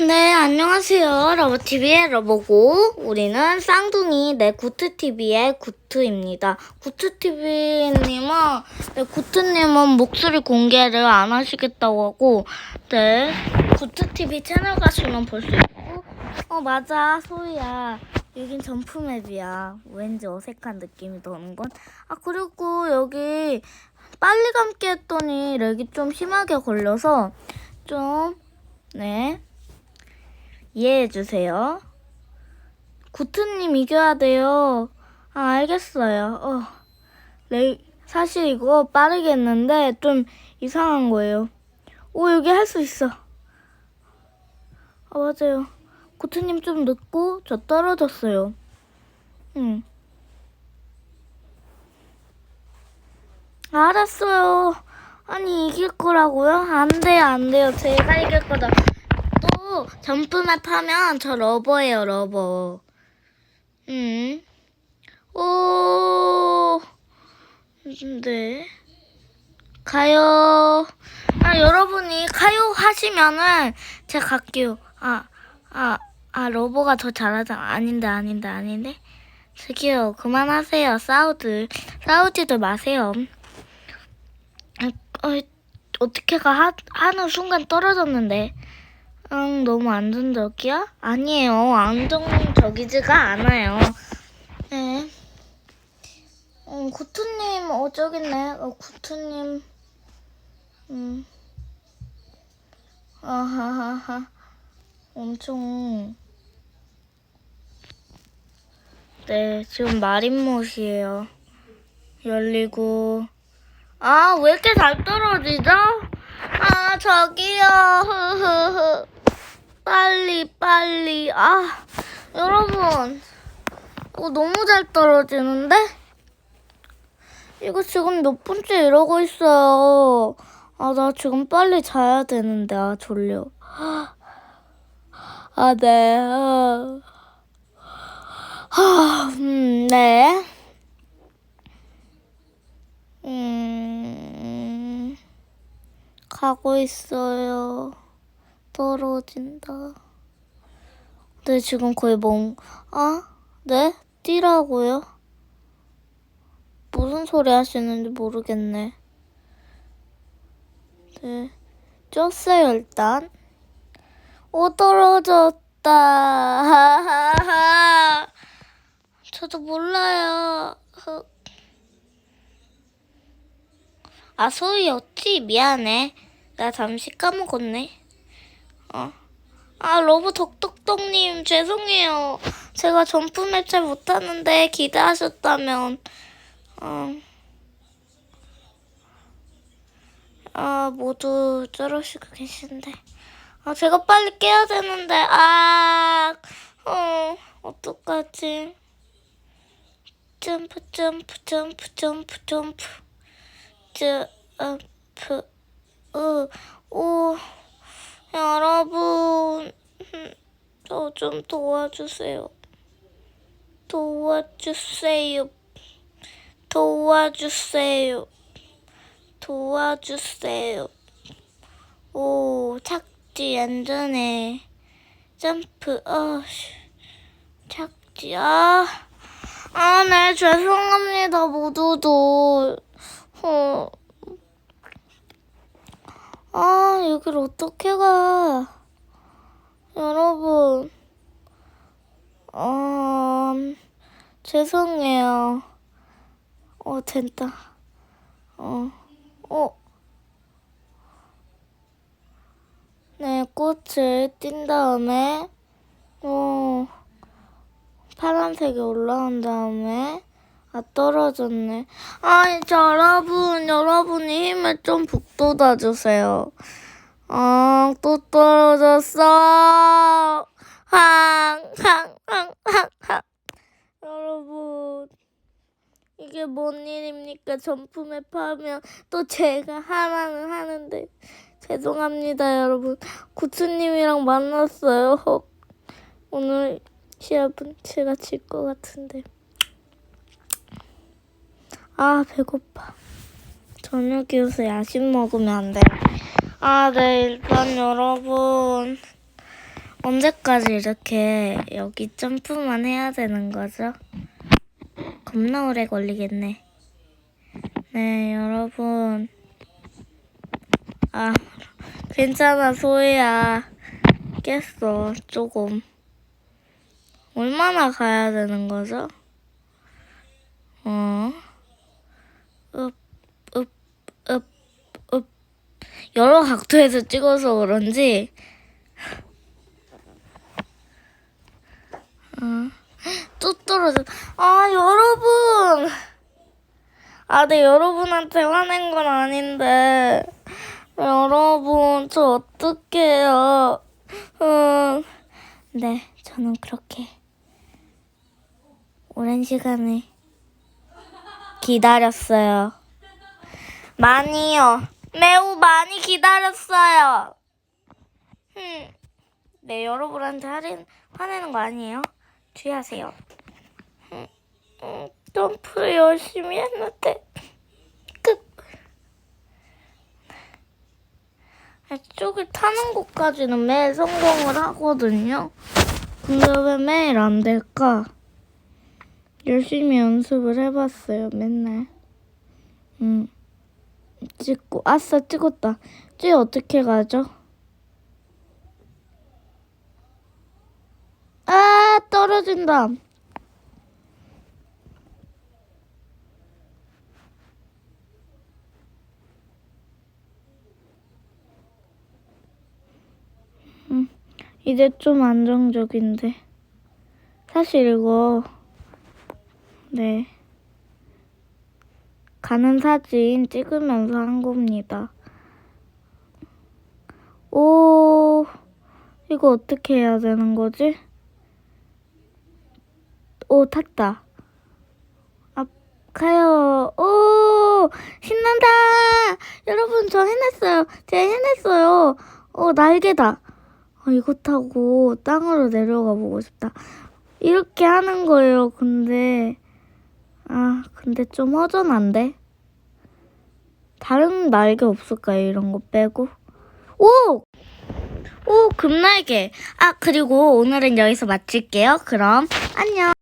네, 안녕하세요. 러버TV의 러버고, 우리는 쌍둥이 내 구트TV의 구트입니다. 구트TV님은, 네, 구트님은 목소리 공개를 안 하시겠다고 하고, 네, 구트TV 채널 가시면 볼 수 있고, 어, 맞아, 소희야. 여긴 점프맵이야. 왠지 어색한 느낌이 드는 건. 아, 그리고 여기 빨리 감기 했더니 렉이 좀 심하게 걸려서, 좀, 네. 이해해 주세요. 구트님 이겨야 돼요. 아, 알겠어요. 어, 네, 사실 이거 빠르게 했는데 좀 이상한 거예요. 오, 여기 할 수 있어. 아, 맞아요. 구트님 좀 늦고 저 떨어졌어요. 응. 알았어요. 아니, 이길 거라고요? 안 돼요, 안 돼요. 제가 이길 거다. 또 점프맵 하면 저 러버예요 러버. 음. 오. 네. 가요. 아 여러분이 가요 하시면은 제가 갈게요. 아, 아, 아 러버가 더 잘하잖아. 아닌데 아닌데 아닌데. 저기요 그만하세요. 싸우들 싸우지도 마세요. 아, 어, 어떻게가 하, 하는 순간 떨어졌는데. 응, 너무 안정적이야? 아니에요. 안정적이지가 않아요. 네. 음, 구투님, 어, 저기 있네. 어, 구투님. 음. 아하하하. 엄청. 네, 지금 마린못이에요. 열리고. 아, 왜 이렇게 잘 떨어지죠? 아, 저기요. 흐흐흐. 빨리, 빨리. 아, 여러분. 이거 너무 잘 떨어지는데? 이거 지금 몇 번째 이러고 있어요. 아, 나 지금 빨리 자야 되는데. 아, 졸려. 아, 네. 아, 아, 음, 네. 음, 가고 있어요. 떨어진다. 네, 지금 거의 멍, 아? 네? 뛰라고요? 무슨 소리 하시는지 모르겠네. 네. 쪘어요, 일단. 오, 떨어졌다. 저도 몰라요. 흑. 아, 소희였지? 미안해. 나 잠시 까먹었네. 어. 아, 러브 덕덕덕님, 죄송해요. 제가 점프맵 잘 못하는데 기대하셨다면. 어. 아, 모두 쩔으시고 계신데. 아, 제가 빨리 깨야 되는데. 아, 어, 어떡하지? 점프, 점프, 점프, 점프, 점프. 점프, 으, 오. 여러분, 저 좀 도와주세요. 도와주세요. 도와주세요. 도와주세요. 오, 착지 안전해. 점프, 어, 씨. 착지, 아. 아, 네, 죄송합니다, 모두도. 어. 아, 여길 어떻게 가? 여러분, 어, 죄송해요. 어, 됐다. 어, 어. 네, 꽃을 띈 다음에, 어, 파란색이 올라온 다음에, 아, 떨어졌네. 아이, 저 여러분, 여러분이 힘을 좀 북돋아 주세요. 아, 또 떨어졌어. 항, 항, 항, 항, 항. 여러분, 이게 뭔 일입니까? 점프맵 하면 또 제가 하라는 하는데. 죄송합니다, 여러분. 구추님이랑 만났어요. 헉. 오늘 시합은 제가 질 것 같은데. 아, 배고파. 저녁이어서 야식 먹으면 안 돼. 아, 네, 일단 여러분. 언제까지 이렇게 여기 점프만 해야 되는 거죠? 겁나 오래 걸리겠네. 네, 여러분. 아, 괜찮아, 소희야. 깼어, 조금. 얼마나 가야 되는 거죠? 어? 읍, 읍, 읍, 읍. 여러 각도에서 찍어서 그런지, 어. 또 떨어져. 아, 여러분! 아, 네, 여러분한테 화낸 건 아닌데. 여러분, 저 어떡해요. 음, 네, 저는 그렇게 오랜 시간을 기다렸어요. 많이요. 매우 많이 기다렸어요. 음, 네, 여러분한테 화낸, 화내는 거 아니에요? 주의하세요. 음, 음, 점프 열심히 했는데 끝. 이쪽을 타는 곳까지는 매일 성공을 하거든요. 근데 왜 매일 안 될까? 열심히 연습을 해봤어요, 맨날. 음. 찍고, 아싸, 찍었다. 찌 어떻게 가죠? 아, 떨어진다. 음, 이제 좀 안정적인데. 사실 이거, 네. 가는 사진 찍으면서 한 겁니다. 오, 이거 어떻게 해야 되는 거지? 오, 탔다. 아, 가요. 오, 신난다. 여러분, 저 해냈어요. 제가 해냈어요. 오, 날개다. 아, 이거 타고 땅으로 내려가 보고 싶다. 이렇게 하는 거예요, 근데. 아, 근데 좀 허전한데? 다른 날개 없을까요? 이런 거 빼고? 오! 오, 금날개. 아, 그리고 오늘은 여기서 마칠게요. 그럼, 안녕.